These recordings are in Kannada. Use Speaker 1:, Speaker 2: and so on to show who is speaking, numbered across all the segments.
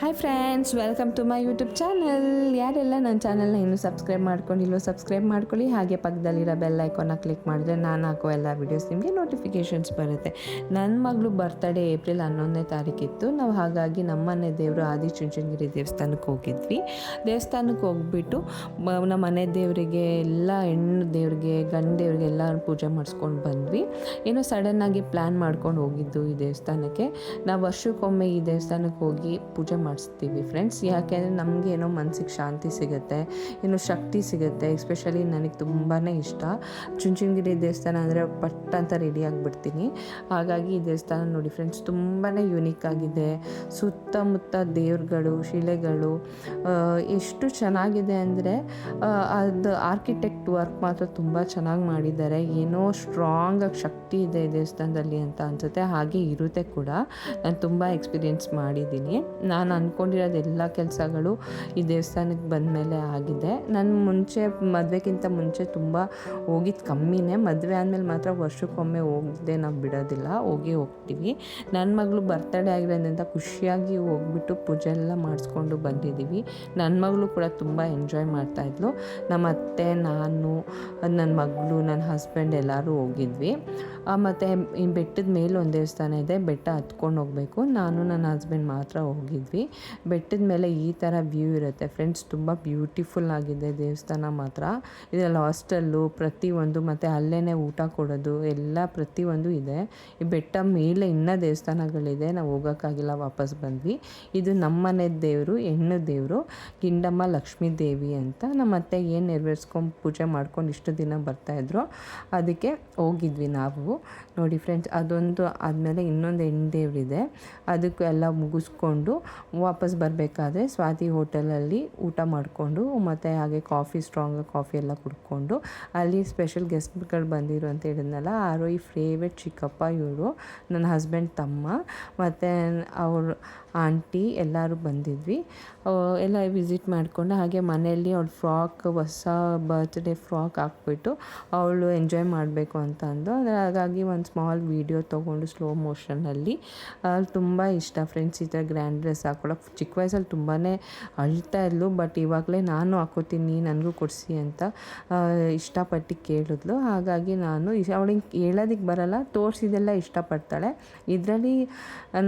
Speaker 1: Hi friends welcome to my YouTube channel ಯಾರೆಲ್ಲ ನನ್ನ ಚಾನಲ್ನ ಇನ್ನೂ ಸಬ್ಸ್ಕ್ರೈಬ್ ಮಾಡ್ಕೊಂಡಿಲ್ಲೋ ಸಬ್ಸ್ಕ್ರೈಬ್ ಮಾಡ್ಕೊಳ್ಳಿ. ಹಾಗೆ ಪಕ್ಕದಲ್ಲಿರೋ ಬೆಲ್ ಐಕಾನ ಕ್ಲಿಕ್ ಮಾಡಿದ್ರೆ ನಾನು ಹಾಕೋ ಎಲ್ಲ ವೀಡಿಯೋಸ್ ನಿಮಗೆ ನೋಟಿಫಿಕೇಷನ್ಸ್ ಬರುತ್ತೆ. ನನ್ನ ಮಗಳು ಬರ್ತಡೇ ಏಪ್ರಿಲ್ ಹನ್ನೊಂದನೇ ತಾರೀಕಿತ್ತು ನಾವು ಹಾಗಾಗಿ ನಮ್ಮನೆ ದೇವರು ಆದಿ ಚುಂಚನಗಿರಿ ದೇವಸ್ಥಾನಕ್ಕೆ ಹೋಗಿದ್ವಿ. ದೇವಸ್ಥಾನಕ್ಕೆ ಹೋಗ್ಬಿಟ್ಟು ನಮ್ಮ ಮನೆ ದೇವರಿಗೆ ಎಲ್ಲ ಹೆಣ್ಣು ದೇವ್ರಿಗೆ, ಗಂಡು ದೇವ್ರಿಗೆ ಎಲ್ಲ ಪೂಜೆ ಮಾಡಿಸ್ಕೊಂಡು ಬಂದ್ವಿ. ಏನೋ ಸಡನ್ನಾಗಿ ಪ್ಲ್ಯಾನ್ ಮಾಡ್ಕೊಂಡು ಹೋಗಿದ್ದು ಈ ದೇವಸ್ಥಾನಕ್ಕೆ. ನಾವು ವರ್ಷಕ್ಕೊಮ್ಮೆ ಈ ದೇವಸ್ಥಾನಕ್ಕೆ ಹೋಗಿ ಪೂಜೆ ಮಾಡಿಸ್ತೀವಿ ಫ್ರೆಂಡ್ಸ್. ಯಾಕೆಂದರೆ ನಮಗೆ ಏನೋ ಮನಸ್ಸಿಗೆ ಶಾಂತಿ ಸಿಗುತ್ತೆ, ಏನೋ ಶಕ್ತಿ ಸಿಗುತ್ತೆ ಎಸ್ಪೆಷಲಿ ನನಗೆ ತುಂಬಾ ಇಷ್ಟ. ಚುಂಚನಗಿರಿ ದೇವಸ್ಥಾನ ಅಂದರೆ ಪಟ್ ಅಂತ ರೆಡಿ ಆಗಿಬಿಡ್ತೀನಿ. ಹಾಗಾಗಿ ಈ ದೇವಸ್ಥಾನ ನೋಡಿ ಫ್ರೆಂಡ್ಸ್ ತುಂಬಾ ಯುನೀಕ್ ಆಗಿದೆ. ಸುತ್ತಮುತ್ತ ದೇವ್ರುಗಳು, ಶಿಲೆಗಳು ಎಷ್ಟು ಚೆನ್ನಾಗಿದೆ ಅಂದರೆ ಅದು ಆರ್ಕಿಟೆಕ್ಟ್ ವರ್ಕ್ ಮಾತ್ರ ತುಂಬ ಚೆನ್ನಾಗಿ ಮಾಡಿದ್ದಾರೆ. ಏನೋ ಸ್ಟ್ರಾಂಗಾಗಿ ಶಕ್ತಿ ಇದೆ ದೇವಸ್ಥಾನದಲ್ಲಿ ಅಂತ ಅನಿಸುತ್ತೆ. ಹಾಗೆ ಇರುತ್ತೆ ಕೂಡ. ನಾನು ತುಂಬ ಎಕ್ಸ್ಪೀರಿಯೆನ್ಸ್ ಮಾಡಿದ್ದೀನಿ. ನಾನು ಅಂದ್ಕೊಂಡಿರೋದು ಎಲ್ಲ ಕೆಲಸಗಳು ಈ ದೇವಸ್ಥಾನಕ್ಕೆ ಬಂದ ಮೇಲೆ ಆಗಿದೆ. ನಾನು ಮುಂಚೆ, ಮದುವೆಗಿಂತ ಮುಂಚೆ ತುಂಬ ಹೋಗಿದ್ದು ಕಮ್ಮಿನೇ. ಮದುವೆ ಆದಮೇಲೆ ಮಾತ್ರ ವರ್ಷಕ್ಕೊಮ್ಮೆ ಹೋಗದೆ ನಾವು ಬಿಡೋದಿಲ್ಲ, ಹೋಗಿ ಹೋಗ್ತೀವಿ. ನನ್ನ ಮಗಳು ಬರ್ತಡೇ ಆಗಿರೋದ್ರಿಂದ ಖುಷಿಯಾಗಿ ಹೋಗ್ಬಿಟ್ಟು ಪೂಜೆ ಎಲ್ಲ ಮಾಡಿಸ್ಕೊಂಡು ಬಂದಿದ್ದೀವಿ ನನ್ನ ಮಗಳು ಕೂಡ ತುಂಬ ಎಂಜಾಯ್ ಮಾಡ್ತಾಯಿದ್ಲು ನಮ್ಮ ಅತ್ತೆ, ನಾನು ನನ್ನ ಮಗಳು ನನ್ನ ಹಸ್ಬೆಂಡ್ ಎಲ್ಲರೂ ಹೋಗಿದ್ವಿ. ಮತ್ತು ಈ ಬೆಟ್ಟದ ಮೇಲೆ ಒಂದು ದೇವಸ್ಥಾನ ಇದೆ, ಬೆಟ್ಟ ಹತ್ಕೊಂಡು ಹೋಗಬೇಕು. ನಾನು, ನನ್ನ ಹಸ್ಬೆಂಡ್ ಮಾತ್ರ ಹೋಗಿದ್ವಿ. ಬೆಟ್ಟದ ಮೇಲೆ ಈ ಥರ ವ್ಯೂ ಇರುತ್ತೆ. ಫ್ರೆಂಡ್ಸ್ ತುಂಬ ಬ್ಯೂಟಿಫುಲ್ ಆಗಿದೆ ದೇವಸ್ಥಾನ ಮಾತ್ರ. ಇದರಲ್ಲಿ ಹಾಸ್ಟೆಲ್ಲು ಪ್ರತಿಯೊಂದು, ಮತ್ತು ಅಲ್ಲೇ ಊಟ ಕೊಡೋದು, ಎಲ್ಲ ಪ್ರತಿಯೊಂದು ಇದೆ. ಈ ಬೆಟ್ಟ ಮೇಲೆ ಇನ್ನೂ ದೇವಸ್ಥಾನಗಳಿದೆ. ನಾವು ಹೋಗೋಕ್ಕಾಗಿಲ್ಲ, ವಾಪಸ್ ಬಂದ್ವಿ. ಇದು ನಮ್ಮನೆ ದೇವರು, ಹೆಣ್ಣು ದೇವರು ಗಿಂಡಮ್ಮ ಲಕ್ಷ್ಮೀ ದೇವಿ ಅಂತ. ನಮ್ಮ ಅತ್ತೆ ಏನು ನೆರವೇರಿಸ್ಕೊಂಡು ಪೂಜೆ ಮಾಡ್ಕೊಂಡು ಇಷ್ಟು ದಿನ ಬರ್ತಾಯಿದ್ರು ಅದಕ್ಕೆ ಹೋಗಿದ್ವಿ ನಾವು. ನೋಡಿ ಫ್ರೆಂಡ್ಸ್ ಅದೊಂದು ಆದಮೇಲೆ ಇನ್ನೊಂದು ಹೆಣ್ಣು ದೇವರಿದೆ. ಅದಕ್ಕೆಲ್ಲ ಮುಗಿಸ್ಕೊಂಡು ವಾಪಸ್ ಬರಬೇಕಾದ್ರೆ ಸ್ವಾತಿ ಹೋಟೆಲಲ್ಲಿ ಊಟ ಮಾಡಿಕೊಂಡು, ಮತ್ತು ಹಾಗೆ ಕಾಫಿ ಸ್ಟ್ರಾಂಗ್ ಕಾಫಿ ಎಲ್ಲ ಕುಡ್ಕೊಂಡು, ಅಲ್ಲಿ ಸ್ಪೆಷಲ್ ಗೆಸ್ಟ್ಗಳು ಬಂದಿರು ಅಂತ ಹೇಳಿದ್ನಲ್ಲ ಆರೋ ಈ ಫೇವ್ರೆಟ್ ಚಿಕ್ಕಪ್ಪ ಇವರು, ನನ್ನ ಹಸ್ಬೆಂಡ್ ತಮ್ಮ, ಮತ್ತು ಅವ್ರ ಆಂಟಿ ಎಲ್ಲರೂ ಬಂದಿದ್ವಿ. ಎಲ್ಲ ವಿಸಿಟ್ ಮಾಡಿಕೊಂಡು, ಹಾಗೆ ಮನೆಯಲ್ಲಿ ಅವಳು ಫ್ರಾಕ್ ಹೊಸ ಬರ್ತ್ಡೇ ಫ್ರಾಕ್ ಹಾಕ್ಬಿಟ್ಟು ಅವಳು ಎಂಜಾಯ್ ಮಾಡಬೇಕು ಅಂತ ಅಂದು. ಹಾಗಾಗಿ ಒಂದು ಸ್ಮಾಲ್ ವೀಡಿಯೋ ತೊಗೊಂಡು ಸ್ಲೋ ಮೋಷನಲ್ಲಿ ತುಂಬ ಇಷ್ಟ. ಫ್ರೆಂಡ್ಸ್ ಈ ಥರ ಗ್ರ್ಯಾಂಡ್ ಡ್ರೆಸ್ ಹಾಕೊಳ್ಳೋಕೆ ಚಿಕ್ಕ ವಯಸ್ಸಲ್ಲಿ ತುಂಬಾ ಅಳ್ತಾ ಇದ್ಲು ಬಟ್ ಇವಾಗಲೇ ನಾನು ಹಾಕೋತೀನಿ, ನನಗೂ ಕೊಡಿಸಿ ಅಂತ ಇಷ್ಟಪಟ್ಟು ಕೇಳಿದ್ಲು. ಹಾಗಾಗಿ ನಾನು ಅವಳಿಗೆ ಹೇಳೋದಕ್ಕೆ ಬರಲ್ಲ, ತೋರಿಸಿದೆಲ್ಲ ಇಷ್ಟಪಡ್ತಾಳೆ. ಇದರಲ್ಲಿ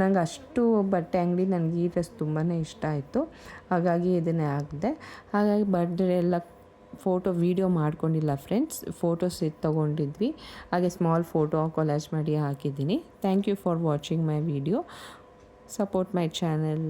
Speaker 1: ನಂಗೆ ಅಷ್ಟು ಬಟ್ಟೆ ಅಂಗಡಿ ನನಗೆ ಈ ಡ್ರೆಸ್ ತುಂಬಾ ಇಷ್ಟ ಆಯಿತು. ಹಾಗಾಗಿ ಇದನ್ನೇ ಹಾಕಿದೆ. ಹಾಗಾಗಿ ಬರ್ಡೇ ಎಲ್ಲ ಫೋಟೋ, ವೀಡಿಯೋ ಮಾಡ್ಕೊಂಡಿಲ್ಲ ಫ್ರೆಂಡ್ಸ್ ಫೋಟೋಸ್ ತೊಗೊಂಡಿದ್ವಿ. ಹಾಗೆ ಸ್ಮಾಲ್ ಫೋಟೋ ಕೊಲಾಜ್ ಮಾಡಿ ಹಾಕಿದ್ದೀನಿ. Thank you for watching my video support my channel